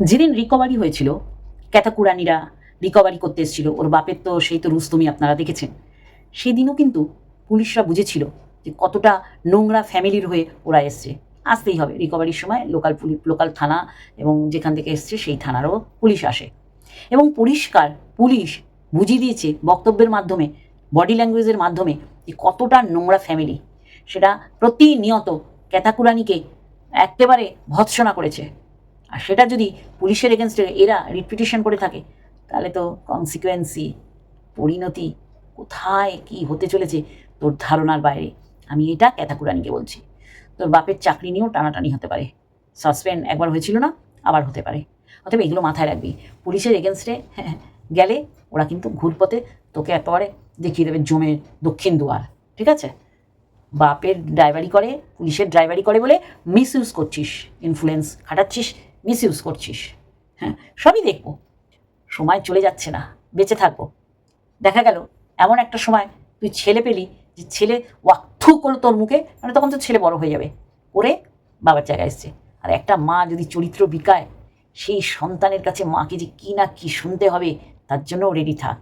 যেদিন রিকভারি হয়েছিল ক্যাথাকুরানিরা রিকভারি করতে এসেছিল, ওর বাপের তো সেই তো রুস্তমি আপনারা দেখেছেন। সেদিনও কিন্তু পুলিশরা বুঝেছিল যে কতটা নোংরা ফ্যামিলির হয়ে ওরা এসছে। আসতেই হবে। রিকভারির সময় লোকাল পুলিশ লোকাল থানা এবং যেখান থেকে এসছে সেই থানারও পুলিশ আসে। এবং পরিষ্কার পুলিশ বুঝিয়ে দিয়েছে বক্তব্যের মাধ্যমে বডি ল্যাঙ্গুয়েজের মাধ্যমে যে কতটা নোংরা ফ্যামিলি সেটা প্রতিনিয়ত ক্যাথাকুরানিকে একেবারে ভৎসনা করেছে। আর সেটা যদি পুলিশের এগেনস্টে এরা রিপিটেশন করে থাকে, তাহলে তো কনসিকুয়েন্সি পরিণতি কোথায়, কি হতে চলেছে তোর ধারণার বাইরে। আমি এটা ক্যাথাকুরানিকে বলছি। তোর বাপের চাকরি নিয়েও টানাটানি হতে পারে। সাসপেন্ড একবার হয়েছিল না, আবার হতে পারে। অতএব এগুলো মাথায় রাখবি। পুলিশের এগেনস্টে গেলে ওরা কিন্তু ঘুরপথে তোকে একেবারে দেখিয়ে দেবে জমের দক্ষিণ দুয়ার। ঠিক আছে? বাপের ড্রাইভারি করে, পুলিশের ড্রাইভারি করে বলে মিস ইউজ করছিস ইনফ্লুয়েন্স খাটাচ্ছিস মিস ইউজ করছিস। হ্যাঁ সবই দেখব। সময় চলে যাচ্ছে না, বেঁচে থাকব। দেখা গেল, এমন একটা সময় তুই ছেলে পেলি যে ছেলে ওয়াক্থু করল তোর মুখে মানে তখন তো ছেলে বড় হয়ে যাবে। ওরে, বাবার জায়গায় এসছে। আর একটা মা যদি চরিত্র বিকায়, সেই সন্তানের কাছে মাকে যে কী না কী শুনতে হবে, তার জন্য রেডি থাক।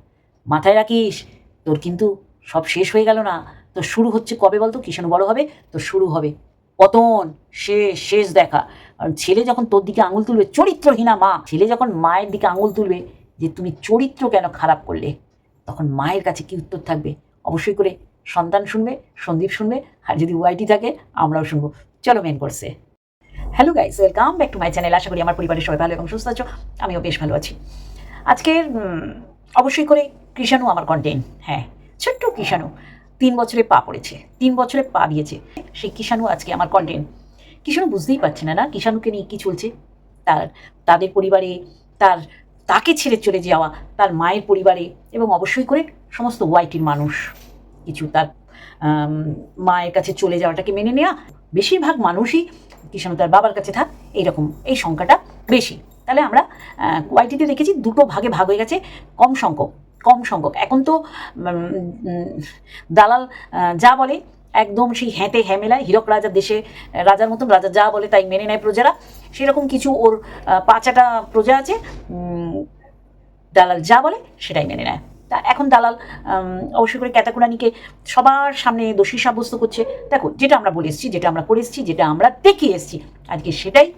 মাথায় রাখিস, তোর কিন্তু সব শেষ হয়ে গেল না। তো শুরু হচ্ছে কবে বলতো? কিষাণু বড় হবে? তো শুরু হবে। পতন, শেষ শেষ দেখা। ছেলে যখন তোর দিকে আঙুল তুলবে, চরিত্রহীনা মা, ছেলে যখন মায়ের দিকে আঙুল তুলবে যে তুমি চরিত্র কেন খারাপ করলে, তখন মায়ের কাছে কি উত্তর থাকবে? অবশ্যই করে সন্তান শুনবে, সন্দীপ শুনবে, আর যদি ওয়াইটি থাকে, আমরাও শুনব। চলো মেন করছে hello guys welcome back to my channel আশা করি আমার পরিবারের সবাই ভালো এবং সুস্থ আছো। আমিও বেশ ভালো আছি। আজকের অবশ্যই করে কৃষাণু আমার কন্টেন্ট হ্যাঁ ছোট্ট কৃষাণু। তিন বছরে পা পড়েছে, তিন বছরে পা দিয়েছে। সেই কিষাণু আজকে আমার কন্টেন্ট কিষাণু বুঝতেই পারছে না না? কিষাণুকে নিয়ে কী চলছে? তার, তাদের পরিবারে, তার, তাকে ছেড়ে চলে যাওয়া, তার মায়ের পরিবারে এবং অবশ্যই করে সমস্ত ওয়াইটির মানুষ। কিছু তার মায়ের কাছে চলে যাওয়াটাকে মেনে নেওয়া বেশিরভাগ মানুষই কিষাণু তার বাবার কাছে থাক, এইরকম, এই সংখ্যাটা বেশি। তাহলে আমরা কোয়াইটিতে দেখেছি দুটো ভাগে ভাগ হয়ে গেছে, কম সংখ্যক কম সংখ্যক। এখন তো দালাল যা বলে একদম সেই হ্যাঁতে হ্যামেলায় হীরক রাজার দেশে রাজার মতন, রাজা যা বলে তাই মেনে নেয় প্রজারা। সেরকম কিছু ওর পাঁচাটা প্রজা আছে দালাল যা বলে সেটাই মেনে নেয়। তা এখন দালাল অবশ্যই করে ক্যাতাকুরানিকে সবার সামনে দোষী সাব্যস্ত করছে। দেখো, যেটা আমরা বলে এসেছি, যেটা আমরা করে এসেছি, যেটা আমরা দেখে এসেছি, আজকে সেটাই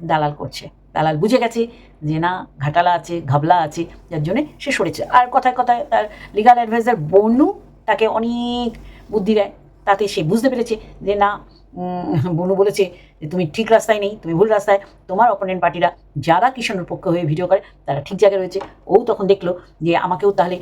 দালাল করছে। দালাল বুঝে গেছে যে না, ঘাটালা আছে, ঘাবলা আছে, যার জন্যে সে সরেছে। আর কথায় কথায় তার লিগাল অ্যাডভাইজার বনু তাকে অনেক বুদ্ধি দেয়। তাতে সে বুঝতে পেরেছে যে না বনু বলেছে যে তুমি ঠিক রাস্তায় নেই, তুমি ভুল রাস্তায়। তোমার অপোনেন্ট পার্টিরা যারা কিষাণুর পক্ষ হয়ে ভিডিও করে, তারা ঠিক জায়গায় রয়েছে। ও তখন দেখল যে আমাকেও তাহলে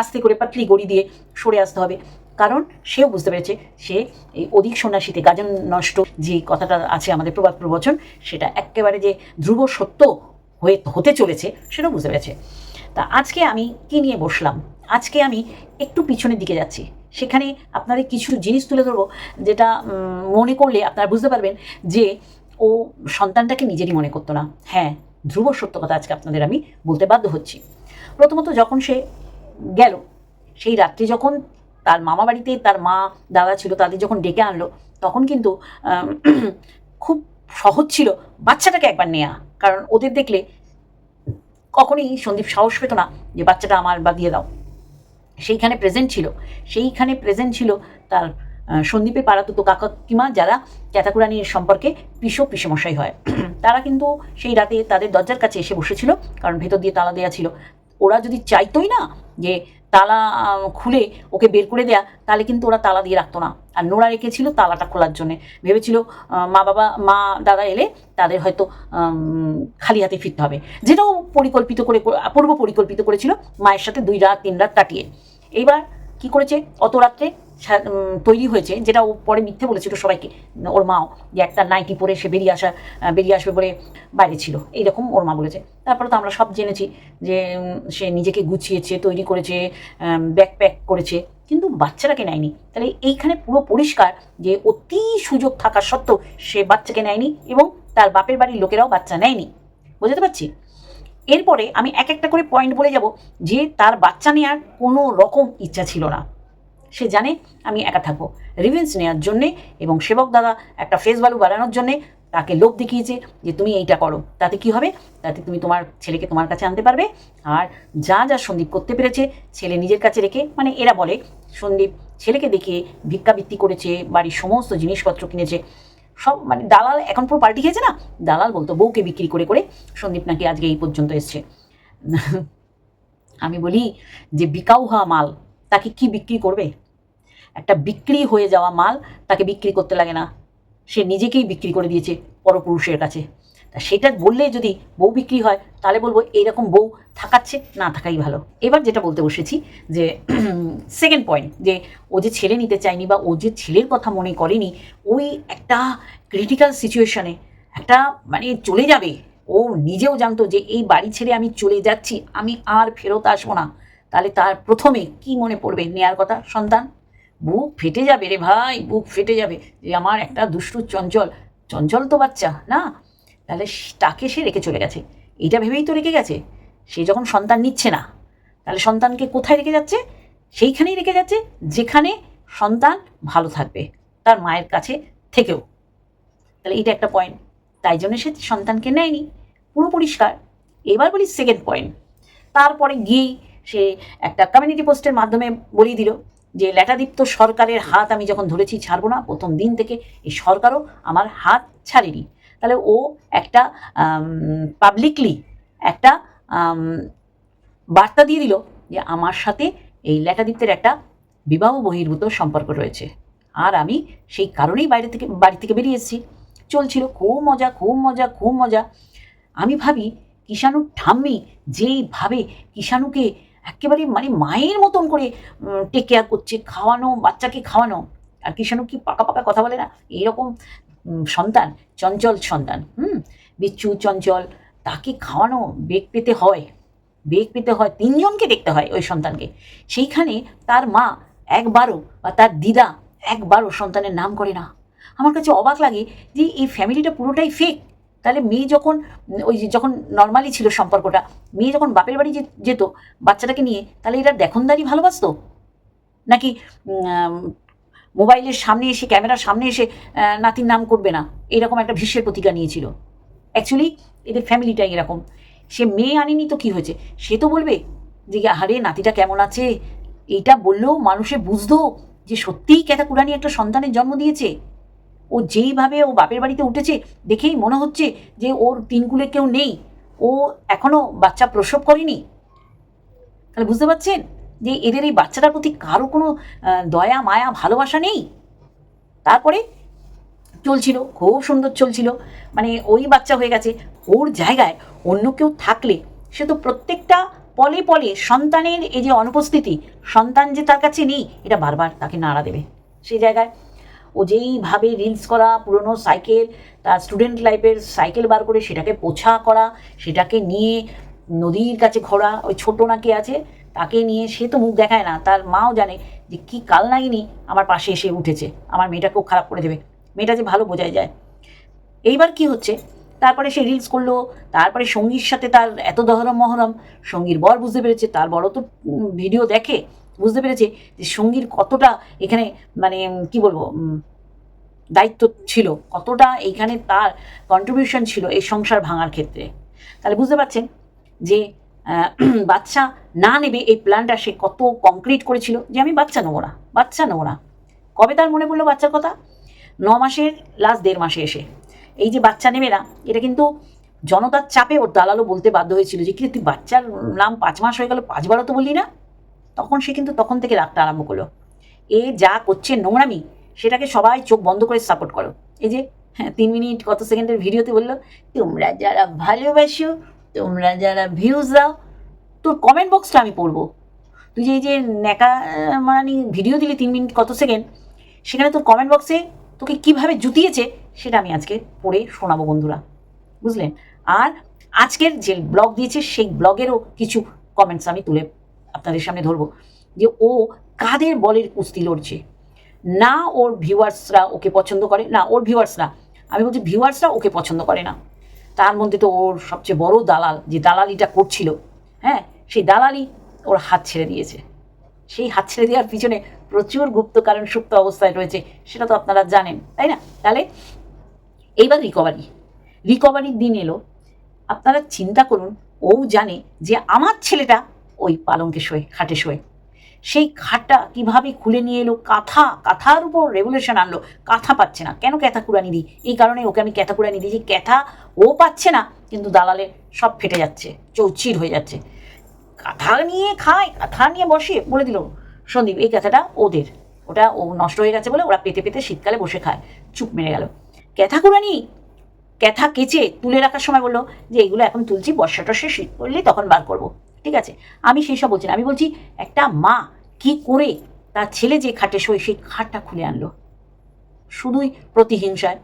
আস্তে করে পাতলি গড়ি দিয়ে সরে আসতে হবে। কারণ সেও বুঝতে পেরেছে, সে এই অধিক সন্ন্যাসীতে গাজন নষ্ট যে কথাটা আছে আমাদের প্রবাদ প্রবচন, সেটা একেবারে যে ধ্রুব সত্য হয়ে হতে চলেছে, সেটাও বুঝতে পেরেছে। তা আজকে আমি কি নিয়ে বসলাম? আজকে আমি একটু পিছনের দিকে যাচ্ছি। সেখানে আপনাদের কিছু জিনিস তুলে ধরবো, যেটা মনে করলে আপনারা বুঝতে পারবেন যে ও সন্তানটাকে নিজেরই মনে করতো না। হ্যাঁ ধ্রুব সত্য কথা আজকে আপনাদের আমি বলতে বাধ্য হচ্ছি। প্রথমত যখন সে গেল, সেই রাত্রি যখন তার মামা বাড়িতে তার মা, দাদা ছিল তাদের যখন ডেকে আনলো, তখন কিন্তু খুব সহজ ছিল বাচ্চাটাকে একবার নেওয়া কারণ ওদের দেখলে কখনই সন্দীপ সাহস পেত না যে বাচ্চাটা আমার বা দিয়ে দাও। সেইখানে প্রেজেন্ট ছিল। সেইখানে প্রেজেন্ট ছিল তার সন্দীপে সন্দীপের পাড়াতুতো কাকাকিমা যারা ক্যাতাকুরানির সম্পর্কে পিসো পিসমশাই হয়। তারা কিন্তু সেই রাতে তাদের দরজার কাছে এসে বসেছিল, কারণ ভেতর দিয়ে তালা দেওয়া ছিল। ওরা যদি চাইতোই না যে তালা খুলে ওকে বের করে দেয়া, তাহলে কিন্তু ওরা তালা দিয়ে রাখতো না। আর নোড়া রেখেছিল তালাটা খোলার জন্যে। ভেবেছিল মা বাবা, মা দাদা এলে তাদের হয়তো খালি হাতে ফিরতে হবে। যেটাও পরিকল্পিত করে পূর্ব পরিকল্পিত করেছিল মায়ের সাথে দুই রাত, তিন রাত কাটিয়ে। এইবার কি করেছে? অত রাত্রে তৈরি হয়েছে, যেটা ও পরে মিথ্যে বলেছিল সবাইকে। ওর মাও যে একটা নাইটি পরে সে বেরিয়ে আসা বেরিয়ে আসবে বলে বাইরে ছিল এইরকম ওর মা বলেছে। তারপরে তো আমরা সব জেনেছি যে সে নিজেকে গুছিয়েছে, তৈরি করেছে ব্যাক প্যাক করেছে, কিন্তু বাচ্চাটাকে নেয়নি। তাহলে এইখানে পুরো পরিষ্কার যে অতি সুযোগ থাকা সত্ত্বেও সে বাচ্চাকে নেয়নি এবং তার বাপের বাড়ির লোকেরাও বাচ্চা নেয়নি। বুঝতে পারছি? এরপরে আমি এক একটা করে পয়েন্ট বলে যাব, যে তার বাচ্চা নেওয়ার কোনো রকম ইচ্ছা ছিল না। সে জানে আমি একা থাকব। রিভেন্স নেওয়ার জন্যে এবং সেবক দাদা একটা ফেস ভ্যালু বাড়ানোর জন্যে তাকে লোভ দেখিয়েছে যে তুমি এইটা করো। তাতে কি হবে? তাতে তুমি তোমার ছেলেকে তোমার কাছে আনতে পারবে। আর যা যা সন্দীপ করতে পেরেছে, ছেলে নিজের কাছে রেখে মানে এরা বলে, সন্দীপ ছেলেকে দেখিয়ে ভিক্ষাবৃত্তি করেছে, বাড়ির সমস্ত জিনিসপত্র কিনেছে। সব মানে দালাল এখন পুরো পাল্টি খেয়েছে না? দালাল বলতো, বউকে বিক্রি করে করে সন্দীপ নাকি আজকে এই পর্যন্ত এসছে। আমি বলি যে বিকাউ হওয়া মাল, তাকে কি বিক্রি করবে? একটা বিক্রি হয়ে যাওয়া মাল তাকে বিক্রি করতে লাগে না। সে নিজেকেই বিক্রি করে দিয়েছে পরপুরুষের কাছে। তা সেটা বললে যদি বউ বিক্রি হয়, তাহলে বলব এইরকম বউ থাকাচ্ছে, না থাকাই ভালো। এবার যেটা বলতে বসেছি যে সেকেন্ড পয়েন্ট যে ও যে ছেলে নিতে চায়নি বা ও যে ছেলের কথা মনে করেনি, ওই একটা ক্রিটিক্যাল সিচুয়েশনে একটা মানে চলে যাবে। ও নিজেও জানতো যে এই বাড়ি ছেড়ে আমি চলে যাচ্ছি, আমি আর ফেরত আসব না। তাহলে তার প্রথমে কি মনে পড়বে নেয়ার কথা, সন্তান? বুক ফেটে যাবে রে ভাই, বুক ফেটে যাবে। যে আমার একটা দুষ্টু চঞ্চল চঞ্চল তো বাচ্চা, না? তাহলে তাকে সে রেখে চলে গেছে। এইটা ভেবেই তো রেখে গেছে। সে যখন সন্তান নিচ্ছে না, তাহলে সন্তানকে কোথায় রেখে যাচ্ছে? সেইখানেই রেখে যাচ্ছে, যেখানে সন্তান ভালো থাকবে, তার মায়ের কাছে থেকেও। তাহলে এটা একটা পয়েন্ট তাই জন্য সে সন্তানকে নেয়নি। পুরো পরিষ্কার। এবার বলি সেকেন্ড পয়েন্ট তারপরে গিয়েই সে একটা কমিউনিটি পোস্টের মাধ্যমে বলিয়ে দিল। যে ল্যাটাদীপ্ত সরকারের হাত আমি যখন ধরেছি ছাড়বো না, প্রথম দিন থেকে এই সরকারও আমার হাত ছাড়েনি। তাহলে ও একটা পাবলিকলি একটা বার্তা দিয়ে দিল যে আমার সাথে এই ল্যাটাদীপ্তের একটা বিবাহ বহির্ভূত সম্পর্ক রয়েছে। আর আমি সেই কারণেই বাইরে থেকে, বাড়ি থেকে বেরিয়ে এসেছি। চলছিল খুব মজা খুব মজা খুব মজা। আমি ভাবি, কিষাণুর ঠাম্মি যেইভাবে কিষাণুকে একেবারে মানে মায়ের মতন করে টেক কেয়ার করছে, খাওয়ানো, বাচ্চাকে খাওয়ানো। আর কিষাণু কি পাকা পাকা কথা বলে না? এইরকম সন্তান, চঞ্চল সন্তান, হুম? বিচ্ছু, চঞ্চল, তাকে খাওয়ানো, বেগ পেতে হয়। বেগ পেতে হয়, তিনজনকে দেখতে হয় ওই সন্তানকে। সেইখানে তার মা একবারও বা তার দিদা একবারও সন্তানের নাম করে না। আমার কাছে অবাক লাগে যে এই ফ্যামিলিটা পুরোটাই ফেক তাহলে মেয়ে যখন, ওই যে যখন নর্মালি ছিল সম্পর্কটা, মেয়ে যখন বাপের বাড়ি যেত, বাচ্চাটাকে নিয়ে, তাহলে এরা দেখনদারি ভালোবাসতো? নাকি মোবাইলের সামনে এসে, ক্যামেরার সামনে এসে নাতির নাম করবে না? এরকম একটা ভীষ্মের প্রতিজ্ঞা নিয়েছিল। অ্যাকচুয়ালি এদের ফ্যামিলিটাই এরকম। সে মেয়ে আনেনি তো কি হয়েছে? সে তো বলবে যে, আরে, নাতিটা কেমন আছে? এইটা বললেও মানুষে বুঝতো যে সত্যিই ক্যাথা কুরানি একটা সন্তানের জন্ম দিয়েছে? ও যেইভাবে ও বাপের বাড়িতে উঠেছে, দেখেই মনে হচ্ছে যে ওর তিনকুলে কেউ নেই। ও এখনও বাচ্চা প্রসব করেনি। তাহলে বুঝতে পারছেন যে এদের এই বাচ্চাটার প্রতি কারও কোনো দয়া, মায়া, ভালোবাসা নেই? তারপরে চলছিল, খুব সুন্দর চলছিল। মানে ওই বাচ্চা হয়ে গেছে, ওর জায়গায় অন্য কেউ থাকলে সে তো প্রত্যেকটা পলে পলে সন্তানের এই যে অনুপস্থিতি, সন্তান যে তার কাছে নেই, এটা বারবার তাকে নাড়া দেবে। সেই জায়গায় ও যেইভাবে রিলস করা, পুরনো সাইকেল তার স্টুডেন্ট লাইফের সাইকেল বার করে সেটাকে পোছা করা, সেটাকে নিয়ে নদীর কাছে ঘোরা, ওই ছোটো নাকি আছে, তাকে নিয়ে সে তো মুখ দেখায় না, তার মাও জানে যে কি কাল নাগিনি আমার পাশে এসে উঠেছে, আমার মেয়েটাকেও খারাপ করে দেবে, মেয়েটা যে ভালো বোঝাই যায়। এইবার কি হচ্ছে? তারপরে সে রিলস করল, তারপরে সঙ্গীর সাথে তার এত দহরম মহরম, সঙ্গীর বর বুঝতে পেরেছে, তার বড় তো ভিডিও দেখে, বুঝতে পেরেছে যে সঙ্গীর কতটা এখানে মানে কি বলব দায়িত্ব ছিল, কতটা এইখানে তার কন্ট্রিবিউশন ছিল এই সংসার ভাঙার ক্ষেত্রে। তাহলে বুঝতে পারছেন যে বাচ্চা না নেবে এই প্ল্যানটা সে কত কংক্রিট করেছিল যে আমি বাচ্চা নেব না, বাচ্চা নেব না। কবে তার মনে পড়ল বাচ্চার কথা? ন মাসের লাস্ট দেড় মাসে এসে। এই যে বাচ্চা নেবে না, এটা কিন্তু জনতার চাপে ওর দালালও বলতে বাধ্য হয়েছিল যে কি তুই বাচ্চার নাম পাঁচ মাস হয়ে গেল পাঁচবারও তো বললি না? তখন সে কিন্তু তখন থেকে রাখতে আরম্ভ করল। এ যা করছে নোংরামি সেটাকে সবাই চোখ বন্ধ করে সাপোর্ট করো। এই যে হ্যাঁ তিন মিনিট কত সেকেন্ডের ভিডিওতে বলল, তোমরা যারা ভালোবাসো, তোমরা যারা ভিউজ দাও, তোর কমেন্ট বক্সটা আমি পড়ব। তুই যে এই যে ন্যাকা মারানি ভিডিও দিলি তিন মিনিট কত সেকেন্ড, সেখানে তোর কমেন্ট বক্সে তোকে কীভাবে জুতিয়েছে, সেটা আমি আজকে পড়ে শোনাবো বন্ধুরা। বুঝলেন? আর আজকের যে ব্লগ দিয়েছে, সেই ব্লগেরও কিছু কমেন্টস আমি তুলে আপনাদের সামনে ধরবো। যে ও কাদের বলের কুস্তি লড়ছে? না ওর ভিউয়ার্সরা ওকে পছন্দ করে, না ওর ভিউয়ার্সরা, আমি বলছি ভিউয়ার্সরা ওকে পছন্দ করে না। তার মধ্যে তো ওর সবচেয়ে বড় দালাল, যে দালালিটা করছিল হ্যাঁ সেই দালালি ওর হাত ছেড়ে দিয়েছে। সেই হাত ছেড়ে দেওয়ার পিছনে প্রচুর গুপ্ত কারণ, সুপ্ত অবস্থায় রয়েছে, সেটা তো আপনারা জানেন, তাই না? তাহলে এইবার রিকভারি রিকভারির দিন এলো। আপনারা চিন্তা করুন, ও জানে যে আমার ছেলেটা ওই পালঙ্কে শোয়, খাটে শোয়। সেই খাটটা কীভাবে খুলে নিয়ে এলো? কাঁথা, কাঁথার উপর রেগুলেশন আনলো। কাঁথা পাচ্ছে না। কেন ক্যাথা কুড়ানি দিই এই কারণে ওকে আমি ক্যাথা কুড়ানি দিই যে ক্যাথা ও পাচ্ছে না, কিন্তু দালালে সব ফেটে যাচ্ছে, চৌচির হয়ে যাচ্ছে। কাঁথা নিয়ে খায়, কাঁথা নিয়ে বসে, বলে দিল, সন্দীপ, এই ক্যাথাটা ওদের। ওটা ও নষ্ট হয়ে গেছে বলে ওরা পেতে পেতে শীতকালে বসে খায়। চুপ মেরে গেল। ক্যাথা কুড়ানি ক্যাথা কেচে তুলে রাখার সময় বলল, যে এগুলো এখন তুলছি, বর্ষা টর্ষে শীত পড়লে তখন বার করব। ঠিক আছে? আমি সেই সব বলছি না। আমি বলছি, একটা মা কি করে তার ছেলে যে খাটে শোয়, সেই খাটটা খুলে আনলো। শুধুই প্রতিহিংসায়।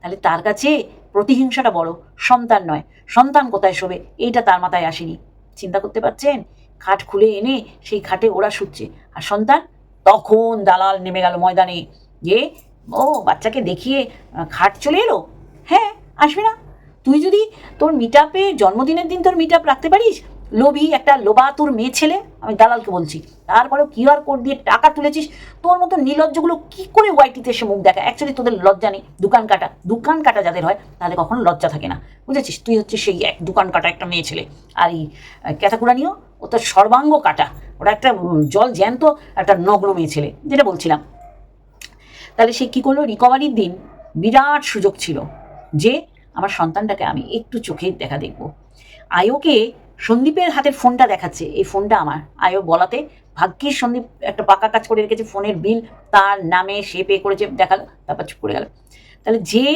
তাহলে তার কাছে প্রতিহিংসাটা বড়। সন্তান নয়। সন্তান কোথায় শোবে? এইটা তার মাথায় আসেনি। চিন্তা করতে পারছেন? খাট খুলে এনে সেই খাটে ওরা শুচ্ছে। আর সন্তান তখন দালাল নেমে গেল ময়দানে। যে, ও, বাচ্চাকে দেখিয়ে খাট চলে এলো? হ্যাঁ আসবে না। তুই যদি তোর মিট জন্মদিনের দিন তোর মিট রাখতে পারিস লোভী, একটা লোবাতুর মেয়ে ছেলে, আমি দালালকে বলছি। তারপরেও কিউআর কোড দিয়ে টাকা তুলেছিস, তোর মতো নির্লজ্জগুলো কি করে ওয়াইটিতে এসে মুখ দেখা অ্যাকচুয়ালি তোদের লজ্জা নেই, দোকান কাটা। দোকান কাটা যাদের হয় তাহলে কখনো লজ্জা থাকে না। বুঝেছিস? তুই হচ্ছে সেই এক দোকান কাটা একটা মেয়ে ছেলে। আর এই ক্যাথাকুড়ানিও ও তো সর্বাঙ্গ কাটা। ওটা একটা জল জ্যান্ত, একটা নগ্ন মেয়ে ছেলে, যেটা বলছিলাম। তাহলে সে কী করল? রিকভারির দিন বিরাট সুযোগ ছিল যে, আমার সন্তানটাকে আমি একটু চোখে দেখা দেখব। আয়োকে সন্দীপের হাতের ফোনটা দেখাচ্ছে। এই ফোনটা আমার। আয়ো বলাতে ভাগ্যিস সন্দীপ একটা পাকা কাজ করে রেখেছে, ফোনের বিল তার নামে সে পে করেছে, দেখাল, তারপর চুপ করে গেল। তাহলে যে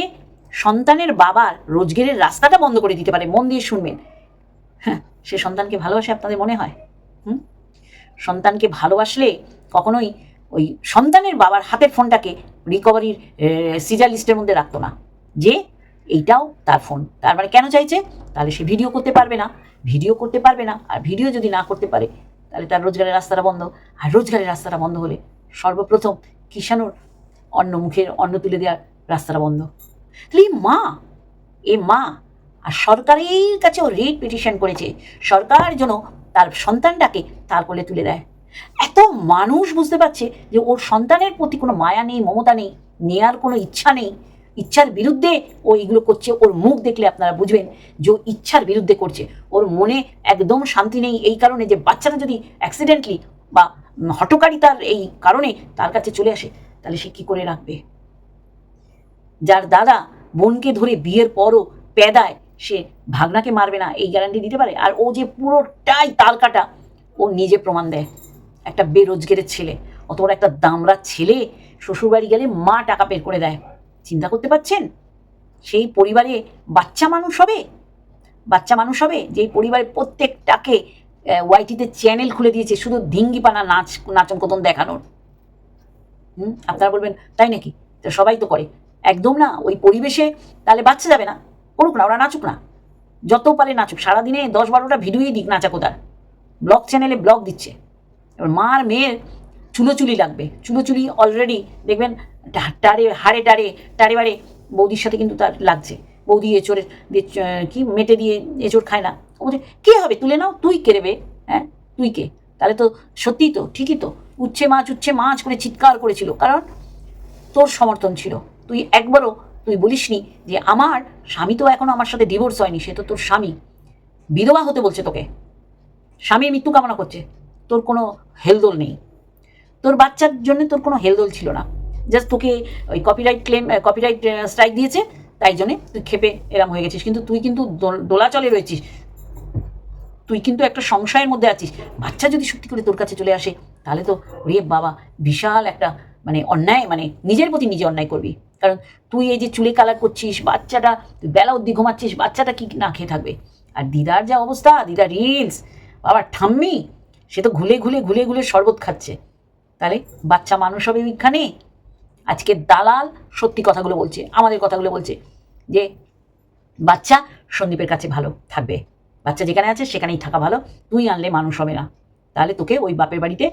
সন্তানের বাবার রোজগারের রাস্তাটা বন্ধ করে দিতে পারে, মন দিয়ে শুনবেন। হ্যাঁ সে সন্তানকে ভালোবাসে আপনাদের মনে হয়? হুম? সন্তানকে ভালোবাসলে কখনোই ওই সন্তানের বাবার হাতের ফোনটাকে রিকভারির সিজার লিস্টের মধ্যে রাখতো না। যে এইটাও তার ফোন। তার মানে কেন চাইছে? তাহলে সে ভিডিও করতে পারবে না। ভিডিও করতে পারবে না, আর ভিডিও যদি না করতে পারে, তাহলে তার রোজগারের রাস্তাটা বন্ধ। আর রোজগারের রাস্তাটা বন্ধ হলে সর্বপ্রথম কিষাণুর অন্ন মুখের অন্ন তুলে দেওয়ার রাস্তাটা বন্ধ। তাহলে এই মা এ মা, আর সরকারের কাছেও রেট পিটিশন করেছে, সরকার যেন তার সন্তানটাকে তার কোলে তুলে দেয়। এত মানুষ বুঝতে পারছে যে ওর সন্তানের প্রতি কোনো মায়া নেই, মমতা নেই, নেয়ার কোনো ইচ্ছা নেই ইচ্ছার বিরুদ্ধে ও এগুলো করছে, ওর মুখ দেখলে আপনারা বুঝবেন যে ও ইচ্ছার বিরুদ্ধে করছে। ওর মনে একদম শান্তি নেই এই কারণে যে বাচ্চাটা যদি অ্যাক্সিডেন্টলি বা হটকারিতার এই কারণে তার কাছে চলে আসে, তাহলে সে কী করে রাখবে? যার দাদা বোনকে ধরে বিয়ের পরও পেদায় সে ভাগনাকে মারবে না, এই গ্যারান্টি দিতে পারে। আর ও যে পুরোটাই তাল কাটা, ও নিজে প্রমাণ দেয়। একটা বেরোজগারের ছেলে অত বড় একটা দামড়া ছেলে, শ্বশুরবাড়ি গেলে মা টাকা বের করে দেয়। চিন্তা করতে পারছেন? সেই পরিবারে বাচ্চা মানুষ হবে? বাচ্চা মানুষ হবে? যেই পরিবারের প্রত্যেকটাকে ওয়াইটিতে চ্যানেল খুলে দিয়েছে, শুধু ধিঙ্গিপানা নাচ, নাচন কতন দেখানোর। হুম? আপনারা বলবেন, তাই নাকি? তো সবাই তো করে। একদম না, ওই পরিবেশে তাহলে বাচ্চা যাবে না। করুক না, ওরা নাচুক না। যত পারে নাচুক। সারাদিনে দশ বারোটা ভিডিওই দিক নাচা কোদার ব্লগ চ্যানেলে ব্লগ দিচ্ছে। এবার মার, মেয়ের চুলোচুলি লাগবে। চুলোচুলি অলরেডি দেখবেন টারে হাড়ে টারে টারে বাড়ে বৌদির সাথে কিন্তু তার লাগছে। বৌদি এঁচড়ে দিয়ে কি মেটে দিয়ে এঁচড় খায় না। ও বলছে, কে হবে? তুলে নাও, তুই কে রেবে হ্যাঁ? তুই কে? তাহলে তো সত্যিই তো, ঠিকই তো। উচ্ছে মাছ উচ্ছে মাছ করে চিৎকার করেছিল, কারণ তোর সমর্থন ছিল। তুই একবারও, তুই বলিসনি যে আমার স্বামী তো এখনও আমার সাথে ডিভোর্স হয়নি, সে তো তোর স্বামী। বিধবা হতে বলছে তোকে। স্বামীর মৃত্যু কামনা করছে। তোর কোনো হেলদোল নেই। তোর বাচ্চার জন্য তোর কোনো হেলদোল ছিল না। জাস্ট তোকে ওই কপিরাইট ক্লেম কপিরাইট স্ট্রাইক দিয়েছে, তাই জন্যে তুই খেপে এরম হয়ে গেছিস। কিন্তু তুই কিন্তু দোল- দোলাচলে রয়েছিস। তুই কিন্তু একটা সংশয়ের মধ্যে আছিস। বাচ্চা যদি সত্যি করে তোর কাছে চলে আসে, তাহলে তো রে বাবা, বিশাল একটা মানে অন্যায় মানে নিজের প্রতি নিজে অন্যায় করবি। কারণ তুই এই যে চুলে কালার করছিস, বাচ্চাটা, তুই বেলা অব্দি ঘুমাচ্ছিস, বাচ্চাটা কি না খেয়ে থাকবে? আর দিদার যা অবস্থা, দিদা রিলস বাবা, ঠাম্মি, সে তো ঘুলে ঘুলে ঘুলে ঘুলে শরবত খাচ্ছে। তাহলে বাচ্চা মানুষ হবে ওইখানে আজকে দালাল সত্যি কথাগুলো বলছে, আমাদের কথাগুলো বলছে যে বাচ্চা সন্দীপের কাছে ভালো থাকবে। বাচ্চা যেখানে আছে সেখানেই থাকা ভালো, তুই আনলে মানুষ হবে না। তাহলে তোকে ওই বাপের বাড়িতে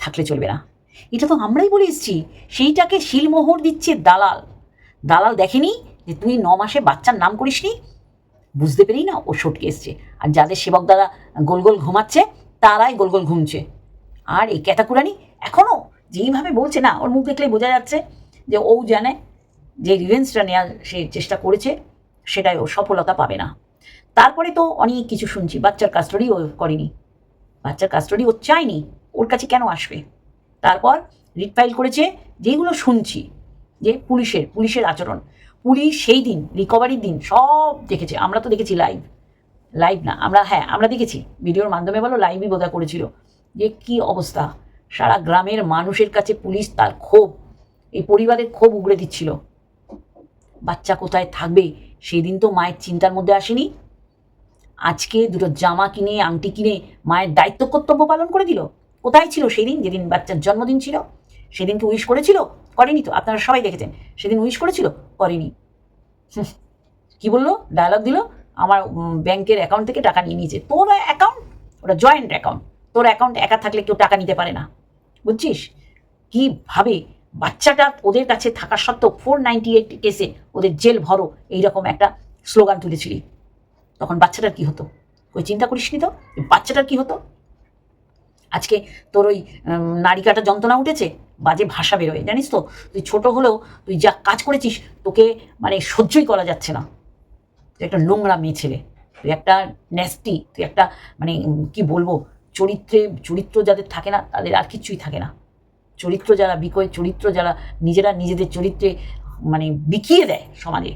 থাকলে চলবে না। এটা তো আমরাই বলে এসেছি, সেইটাকে শিলমোহর দিচ্ছে দালাল। দালাল দেখেনি যে তুই ন মাসে বাচ্চার নাম করিসনি? বুঝতে পেরেই না ও সটকে এসছে। আর যাদের সেবক দাদা গোল গোল ঘুমাচ্ছে, তারাই গোল গোল ঘুমছে। আর এই ক্যাতাকুরানি এখনও যেইভাবে বলছে না, ওর মুখ দেখলেই বোঝা যাচ্ছে যে ও জানে যে রিভেন্সটা নেওয়ার সে চেষ্টা করেছে, সেটাই ও সফলতা পাবে না। তারপরে তো অনেক কিছু শুনছি, বাচ্চার কাস্টডি ও করেনি। বাচ্চার কাস্টডি ও চায়নি, ওর কাছে কেন আসবে? তারপর রিট ফাইল করেছে যেগুলো শুনছি, যে পুলিশের পুলিশের আচরণ। পুলিশ সেই দিন রিকভারির দিন সব দেখেছে, আমরা তো দেখেছি লাইভ লাইভ না, আমরা হ্যাঁ আমরা দেখেছি। ভিডিওর মাধ্যমে বলো লাইভই বোধা করেছিল। যে কি অবস্থা? সারা গ্রামের মানুষের কাছে পুলিশ তার ক্ষোভ, এই পরিবারের ক্ষোভ উগড়ে দিচ্ছিল। বাচ্চা কোথায় থাকবে সেই দিন তো মায়ের চিন্তার মধ্যে আসেনি। আজকে দুটো জামা কিনে, আংটি কিনে মায়ের দায়িত্ব কর্তব্য পালন করে দিল। কোথায় ছিল সেই দিন যেদিন বাচ্চার জন্মদিন ছিল সেদিনকে উইশ করেছিল? করেনি তো, আপনারা সবাই দেখেছেন। সেদিন উইশ করেছিল? করেনি। কি বলল? ডায়লগ দিল? আমার ব্যাংকের অ্যাকাউন্ট থেকে টাকা নিয়ে নিয়েছে। তোর অ্যাকাউন্ট ওটা জয়েন্ট অ্যাকাউন্ট তোর অ্যাকাউন্ট একা থাকলে কেউ টাকা নিতে পারে না। বুঝছিস? কীভাবে বাচ্চাটা ওদের কাছে থাকা সত্ত্বেও ফোর নাইনটি এইট কেসে ওদের জেল ভরো এইরকম একটা স্লোগান তুলেছিলি। তখন বাচ্চাটার কি হতো? ওই চিন্তা করিসনি তো? বাচ্চাটার কি হতো? আজকে তোর ওই নারী কাটা যন্ত্রণা উঠেছে, বাজে ভাষা বেরোয়, জানিস তো? তুই ছোট হলেও তুই যা কাজ করেছিস, তোকে মানে সহ্যই করা যাচ্ছে না। তুই একটা নোংরা মেয়ে ছেলে, তুই একটা ন্যাস্টি তুই একটা মানে কি বলব? চরিত্রে, চরিত্র যাদের থাকে না, তাদের আর কিচ্ছুই থাকে না। চরিত্র যারা বিকয়, চরিত্র যারা নিজেরা নিজেদের চরিত্রে মানে বিকিয়ে দেয় সমাজে,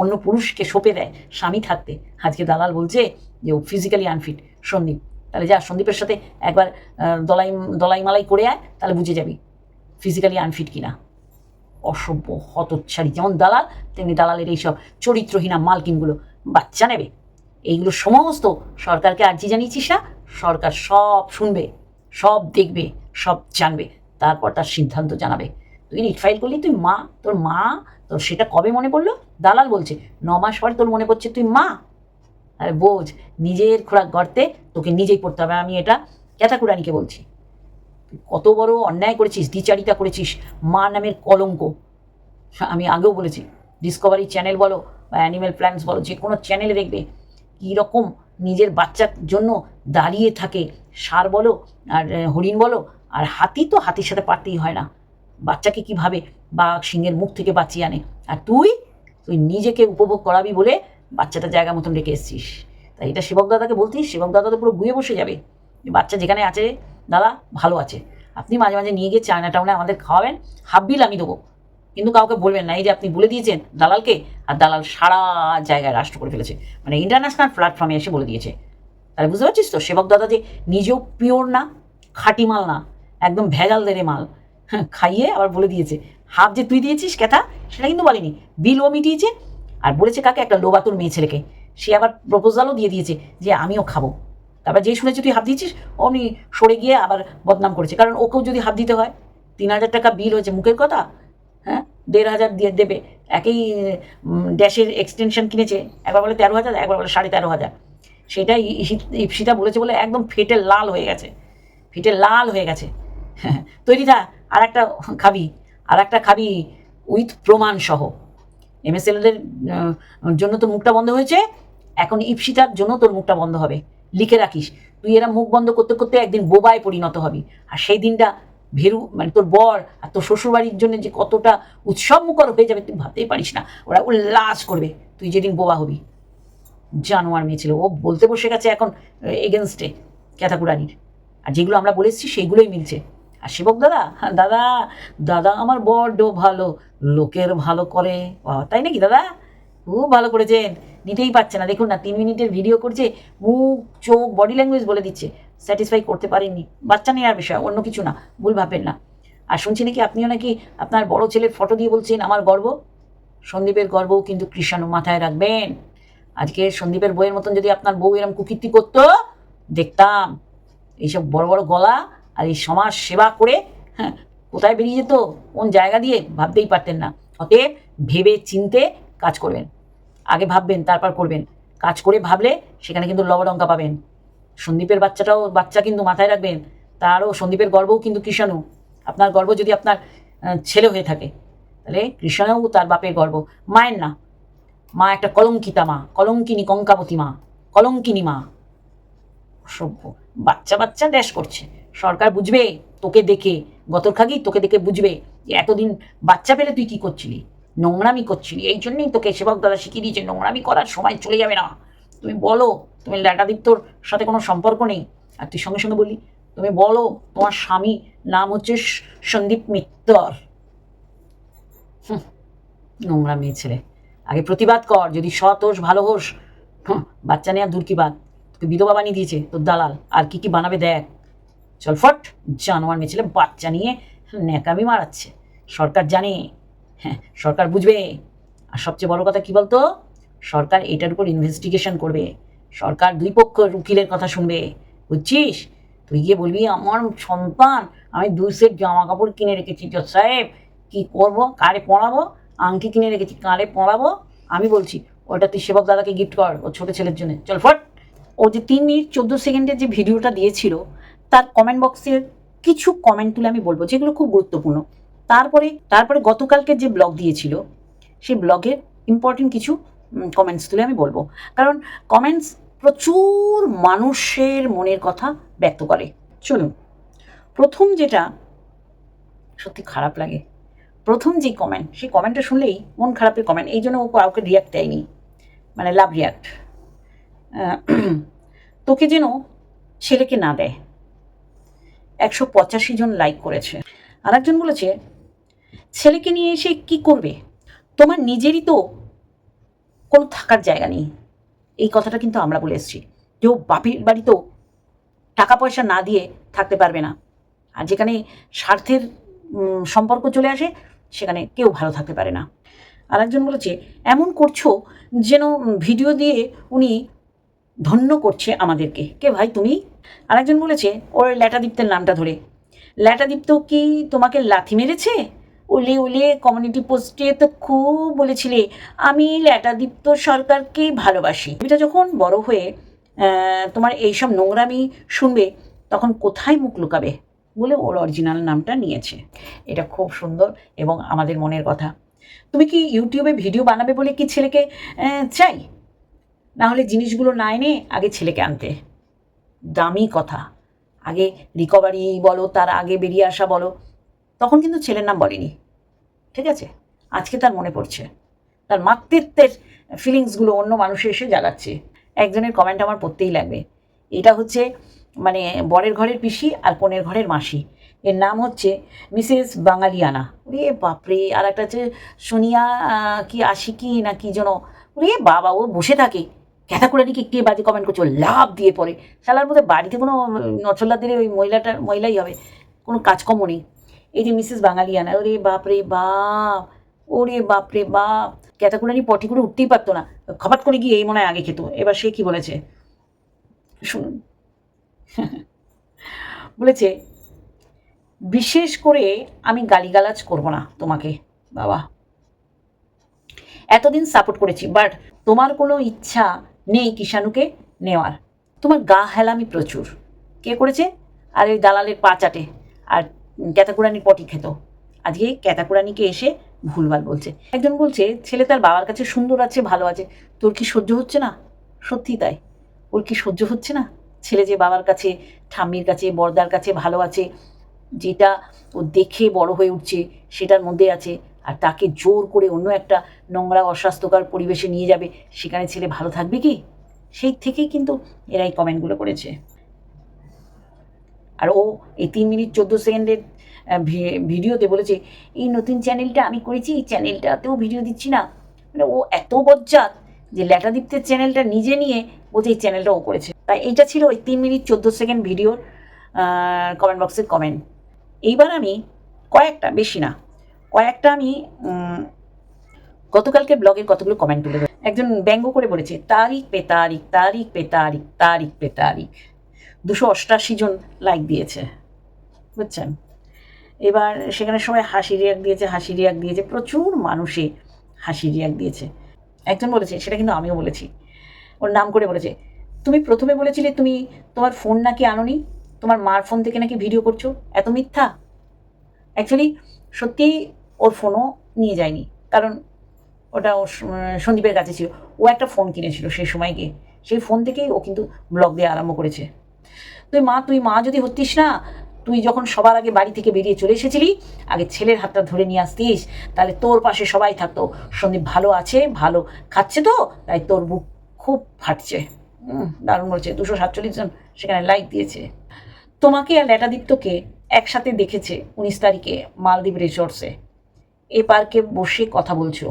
অন্য পুরুষকে সঁপে দেয় স্বামী থাকতে। আজকে দালাল বলছে যে, ও ফিজিক্যালি আনফিট সন্দীপ। তাহলে যা, সন্দীপের সাথে একবার দলাই দলাই মালাই করে আয়, তাহলে বুঝে যাবি ফিজিক্যালি আনফিট কিনা। অসভ্য, হতচ্ছাড়ি, যেমন দালাল, তেমনি দালালের এইসব চরিত্রহীনা মালকিনগুলো বাচ্চা নেবে। এইগুলো সমস্ত সরকারকে আর্জি জানিয়েছিস না? সরকার সব শুনবে, সব দেখবে, সব জানবে, তারপর তার সিদ্ধান্ত জানাবে। তুই রিট ফাইল করলি, তুই মা, তোর মা, তোর সেটা কবে মনে পড়ল? দালাল বলছে, ন মাস পরে তোর মনে পড়ছে, তুই মা। আরে বোঝ, নিজের খোরাক গর্তে তোকে নিজেই পড়তে হবে, আমি এটা ক্যাথাকুরানিকে বলছি। কত বড় অন্যায় করেছিস, দ্বিচারিতা করেছিস, মা নামের কলঙ্ক। আমি আগেও বলেছি ডিসকভারি চ্যানেল বলো বা অ্যানিম্যাল প্ল্যান্টস বলো, যে কোনো চ্যানেলে দেখবে, কীরকম নিজের বাচ্চার জন্য দাঁড়িয়ে থাকে। সার বলো আর হরিণ বলো, আর হাতি তো হাতির সাথে পারতেই হয় না। বাচ্চাকে কীভাবে বা সিংহের মুখ থেকে বাঁচিয়ে আনে? আর তুই তুই নিজেকে উপভোগ করাবি বলে বাচ্চাটা জায়গা মতন রেখে এসছিস। তাই এটা সেবক দাদাকে বলতিস সেবক দাদা তো পুরো গুয়ে বসে যাবে। বাচ্চা যেখানে আছে, দাদা ভালো আছে। আপনি মাঝে মাঝে নিয়ে গিয়ে চায়না টাউনে আমাদের খাওয়াবেন, হাফ বিল আমি দেবো। কিন্তু কাউকে বলবেন না, এই যে আপনি বলে দিয়েছেন দালালকে, আর দালাল সারা জায়গায় রাষ্ট্র করে ফেলেছে। মানে ইন্টারন্যাশনাল প্ল্যাটফর্মে এসে বলে দিয়েছে। তাহলে বুঝতে পারছিস তো? সেবক দাদা যে নিজেও পিওর না খাঁটি মাল না একদম ভেজাল দেরে মাল। হ্যাঁ, খাইয়ে আবার বলে দিয়েছে। হাফ যে তুই দিয়েছিস কেথা সেটা কিন্তু বলেনি। বিল ও মিটিয়েছে আর বলেছে কাকে? একটা লোবাতুর মেয়ে ছেলেকে। সে আবার প্রপোজালও দিয়ে দিয়েছে যে আমিও খাব। তারপর যে শুনেছি তুই হাফ দিয়েছিস অমনি সরে গিয়ে আবার বদনাম করেছে। কারণ ওকেও যদি হাফ দিতে হয় তিন হাজার টাকা বিল হয়েছে মুখের কথা হ্যাঁ দেড় হাজার দিয়ে দেবে। একই ড্যাশের এক্সটেনশন কিনেছে। একবার বলে তেরো হাজার একবার বলে সাড়ে তেরো হাজার। ইসি- ইপসিতা বলেছে বলে একদম ফেটে লাল হয়ে গেছে। ফেটে লাল হয়ে গেছে। তৈরি থা আর একটা খাবি আর একটা খাবি উইথ প্রমাণ সহ। এমএসএলদের জন্য তোর মুখটা বন্ধ হয়েছে, এখন ইপসিতার জন্য তোর মুখটা বন্ধ হবে। লিখে রাখিস, তুই এরা মুখ বন্ধ করতে করতে একদিন বোবায় পরিণত হবি। আর সেই দিনটা ভেরু মানে তোর বর আর তোর শ্বশুরবাড়ির জন্য যে কতটা উৎসব মুখর হয়ে যাবে, তুই ভাবতেই পারিস না। ওরা উল্লাস করবে, তুই যেদিন বোবা হবি। জানোয়ার মেয়ে ছিল ও বলতে বসে গেছে এখন এগেনস্টে ক্যাথাকুরানির। আর যেগুলো আমরা বলেছি সেইগুলোই মিলছে। আর সেবক দাদা হ্যাঁ, দাদা দাদা আমার বড্ড ভালো লোকের ভালো করে। তাই নাকি দাদা? খুব ভালো করেছেন। নিতেই পারছে না। দেখুন না তিন মিনিটের ভিডিও করছে মুখ চোখ বডি ল্যাঙ্গুয়েজ বলে দিচ্ছে। স্যাটিসফাই করতে পারেননি। বাচ্চা নেওয়ার বিষয় অন্য কিছু না ভুল ভাববেন না। আর শুনছি নাকি আপনিও নাকি আপনার বড় ছেলের ফটো দিয়ে বলছেন আমার গর্ব? সন্দীপের গর্বও কিন্তু কৃষাণু মাথায় রাখবেন। আজকে সন্দীপের বইয়ের মতন যদি আপনার বউ এরম কুকীর্তি করতো, দেখতাম এইসব বড় বড় গলা আর এই সমাজ সেবা করে হ্যাঁ কোথায় বেরিয়ে যেত, কোন জায়গা দিয়ে ভাবতেই পারতেন না। অতএব ভেবে চিনতে কাজ করবেন, আগে ভাববেন, তারপর করবেন। কাজ করে ভাবলে সেখানে কিন্তু লবডঙ্কা পাবেন। সন্দীপের বাচ্চাটাও, বাচ্চা কিন্তু মাথায় রাখবেন, তারও সন্দীপের গর্বও কিন্তু কৃষাণু। আপনার গর্ব যদি আপনার ছেলে হয়ে থাকে, তাহলে কৃষাণু তার বাপের গর্ব। মায়ের না মা, একটা কলঙ্কিতা মা, কলঙ্কিনী কঙ্কাবতী মা, কলঙ্কিনী মা। অসভ্য। বাচ্চা বাচ্চা ড্যাশ করছে। সরকার বুঝবে, তোকে দেখে গতর খাগি তোকে দেখে বুঝবে যে এতদিন বাচ্চা পেলে তুই কি করছিলি? নোংরামি করছিলি। এই জন্যই তোকে সেবক দাদা শিখিয়ে দিয়েছে, নোংরামি করার সময় চলে যাবে না। তুমি বলো, তুমি ল্যাটাদিত্যর সাথে কোনো সম্পর্ক নেই? আর তুই সঙ্গে সঙ্গে বলি তুমি বলো, তোমার স্বামী নাম হচ্ছে সন্দীপ মিত্তর। নোংরা মেয়ে ছেলে। আগে প্রতিবাদ কর, যদি সৎ হোস, ভালো হোস। বাচ্চা নেওয়া দূর কি বাদ তোকে বিধবা বানিয়ে দিয়েছে, তোর দালাল। আর কি কি বানাবে দেখ। চল ফট, জানোয়ার মেয়ে ছেলে বাচ্চা নিয়ে ন্যাকামি মারাচ্ছে। সরকার জানে। হ্যাঁ সরকার বুঝবে। আর সবচেয়ে বড় কথা কি বলতো? সরকার এটার উপর ইনভেস্টিগেশন করবে। সরকার দুই পক্ষের উকিলের কথা শুনবে। বুঝছিস? তুই গিয়ে বলবি, আমার সন্তান, আমি দুই সেট জামা কাপড় কিনে রেখেছি, জজ সাহেব। কী করব? কারে পড়াবো? আংটি কিনে রেখেছি কারে পড়াবো আমি বলছি, ওটা তুই সেবক দাদাকে গিফট কর ও ছোটো ছেলের জন্য। চল ফট। ও যে তিন মিনিট চোদ্দ সেকেন্ডের যে ভিডিওটা দিয়েছিল, তার কমেন্ট বক্সের কিছু কমেন্ট তুলে আমি বলব, যেগুলো খুব গুরুত্বপূর্ণ। তারপরে তারপরে গতকালকে যে ব্লগ দিয়েছিল, সেই ব্লগের ইম্পর্টেন্ট কিছু কমেন্টস তুলে আমি বলব। কারণ কমেন্টস প্রচুর মানুষের মনের কথা ব্যক্ত করে। চলুন, প্রথম যেটা সত্যি খারাপ লাগে প্রথম যে কমেন্ট সেই কমেন্টটা শুনলেই মন খারাপের কমেন্ট এই জন্য ও কাউকে রিয়াক্ট দেয়নি। মানে লাভ রিয়াক্ট তোকে যেন ছেলেকে না দেয়। একশো পঁচাশি জন লাইক করেছে। আর একজন বলেছে, ছেলেকে নিয়ে এসে কি করবে? তোমার নিজেরই তো কোনো থাকার জায়গা নেই। এই কথাটা কিন্তু আমরা বলে এসেছি। ও বাপির বাড়িতেও টাকা পয়সা না দিয়ে থাকতে পারবে না। আর যেখানে স্বার্থের সম্পর্ক চলে আসে সেখানে কেউ ভালো থাকতে পারে না। আর একজন বলেছে, এমন করছ যেন ভিডিও দিয়ে উনি ধন্য করছে আমাদেরকে। কে ভাই তুমি? আরেকজন বলেছে ওর ল্যাটাদীপ্তের নামটা ধরে। ল্যাটাদীপ্ত কি তোমাকে লাথি মেরেছে? ওলে ওলে কমিউনিটি পোস্টে তো খুব বলেছিলে, আমি ল্যাটাদীপ্ত সরকারকে ভালোবাসি। এটা যখন বড় হয়ে তোমার এইসব নোংরামি শুনবে, তখন কোথায় মুখ লুকাবে? বলে ওর অরিজিনাল নামটা নিয়েছে। এটা খুব সুন্দর এবং আমাদের মনের কথা। তুমি কি ইউটিউবে ভিডিও বানাবে বলে কি ছেলেকে চাই? না হলে জিনিসগুলো না এনে আগে ছেলেকে আনতে। দামি কথা। আগে রিকভারি বলো, তার আগে বেরিয়ে আসা বলো। তখন কিন্তু ছেলের নাম বলেনি। ঠিক আছে? আজকে তার মনে পড়ছে। তার মাতৃত্বের ফিলিংসগুলো অন্য মানুষে এসে জাগাচ্ছে একজনের কমেন্ট আমার পড়তেই লাগবে। এটা হচ্ছে মানে বরের ঘরের পিসি আর কনের ঘরের মাসি। এর নাম হচ্ছে মিসেস বাঙালিয়ানা। রে বাপরে, আর একটা হচ্ছে সোনিয়া কি আশিকি না কি যেন। রে বাবা, ও বসে থাকে। ক্যাথাকুড়ানিকে কে বাজে কমেন্ট করছ লাভ দিয়ে পড়ে। শালার মধ্যে বাড়িতে কোনো নচল্লা দিলে ওই মহিলাটার মহিলাই হবে, কোনো কাজকর্ম নেই। এই যে মিসেস বাঙালিয়ানা, ওরে বাপরে বাপ, ওরে বাপরে বাপ। ক্যাথাকুড়ানি পটি করে উঠতেই পারতো না। খপাত করে গিয়ে এই মনে হয় আগে খেত। এবার সে কি বলেছে? শুনুন বলেছে, বিশেষ করে আমি গালিগালাজ করব না তোমাকে, বাবা। এতদিন সাপোর্ট করেছি বাট তোমার কোনো ইচ্ছা নেই কিষাণুকে নেওয়ার। তোমার গা হেলামি প্রচুর। কে করেছে? আর ওই দালালের পা চাটে। আর ক্যাতাকুরানির পটি খেত। আজকে ক্যাতাকুরানিকে এসে ভুলভাল বলছে। একজন বলছে, ছেলে তার বাবার কাছে সুন্দর আছে, ভালো আছে। তোর কি সহ্য হচ্ছে না? সত্যি তাই। ওর কি সহ্য হচ্ছে না? ছেলে যে বাবার কাছে, ঠাম্মির কাছে বর্দার কাছে ভালো আছে, যেটা ও দেখে বড় হয়ে উঠছে, সেটার মধ্যে আছে। আর তাকে জোর করে অন্য একটা নোংরা, অস্বাস্থ্যকর পরিবেশে নিয়ে যাবে, সেখানে ছেলে ভালো থাকবে কি? সেই থেকেই কিন্তু এরা এই কমেন্টগুলো করেছে। আর ও এই তিন মিনিট চোদ্দ সেকেন্ডের ভিডিওতে বলেছে, এই নতুন চ্যানেলটা আমি করেছি, এই চ্যানেলটাতেও ভিডিও দিচ্ছি না। মানে ও এত বজ্জাত যে ল্যাটাদীপ্তের চ্যানেলটা নিজে নিয়ে বলছে এই চ্যানেলটা ও করেছে। তাই এইটা ছিল ওই তিন মিনিট চোদ্দ সেকেন্ড ভিডিওর কমেন্ট বক্সের কমেন্ট এইবার আমি কয়েকটা, বেশি না, কয়েকটা আমি গতকালকে ব্লগের কতগুলো কমেন্ট তুলে একজন ব্যঙ্গ করে বলেছে, তারিখ পে তারিখ তারিখ পে তারিখ তারিখ পে তারিখ। দুশো অষ্টাশি জন লাইক দিয়েছে, বুঝছেন? এবার সেখানে সবাই হাসি রিয়াক দিয়েছে, হাসি রিয়াক দিয়েছে, প্রচুর মানুষে হাসি রিয়াক দিয়েছে। একজন বলেছে, সেটা কিন্তু আমিও বলেছি। ওর নাম করে বলেছে, তুমি প্রথমে বলেছিলে তুমি তোমার ফোন নাকি আনোনি? তোমার মার ফোন থেকে নাকি ভিডিও করছ? এত মিথ্যা? অ্যাকচুয়ালি সত্যিই ওর ফোনও নিয়ে যায়নি। কারণ ওটা ওর সন্দীপের কাছে ছিল। ও একটা ফোন কিনেছিল সেই সময় গিয়ে। সেই ফোন থেকেই ও কিন্তু ব্লগ দিয়ে আরম্ভ করেছে। তুই মা তুই মা যদি হতিস না তুই যখন সবার আগে বাড়ি থেকে বেরিয়ে চলে এসেছিলি, আগে ছেলের হাতটা ধরে নিয়ে আসতিস, তাহলে তোর পাশে সবাই থাকতো। সন্দীপ ভালো আছে, ভালো খাচ্ছে তো, তাই তোর বুক খুব ফাটছে। দারুণ বলছে, দুশো সাতচল্লিশ জন সেখানে লাইক দিয়েছে। তোমাকে আর ল্যাটাদীপ্তকে একসাথে দেখেছে উনিশ তারিখে মালদ্বীপ রিসোর্টসে এ। পার্কে বসে কথা বলছো।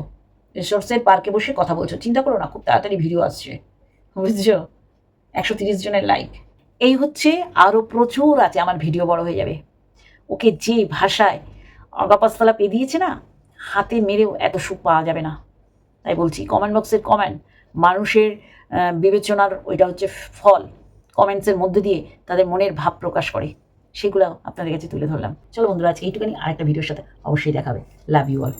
রিসোর্টসের পার্কে বসে কথা বলছো। চিন্তা করো না, খুব তাড়াতাড়ি ভিডিও আসছে। বুঝছ? একশো তিরিশ জনের লাইক এই হচ্ছে আরও প্রচুর আছে, আমার ভিডিও বড় হয়ে যাবে। ওকে যে ভাষায় অগাপাস্তলা পেয়ে দিয়েছে না, হাতে মেরেও এত সুখ পাওয়া যাবে না। তাই বলছি কমেন্ট বক্সের কমেন্ট মানুষের বিবেচনার ওইটা হচ্ছে ফল। কমেন্টসের মধ্যে দিয়ে তাদের মনের ভাব প্রকাশ করে। সেগুলো আপনাদের কাছে তুলে ধরলাম। চলো বন্ধুরা, আজকে এইটুখানি, আরেকটা ভিডিওর সাথে অবশ্যই দেখাবে। Love you all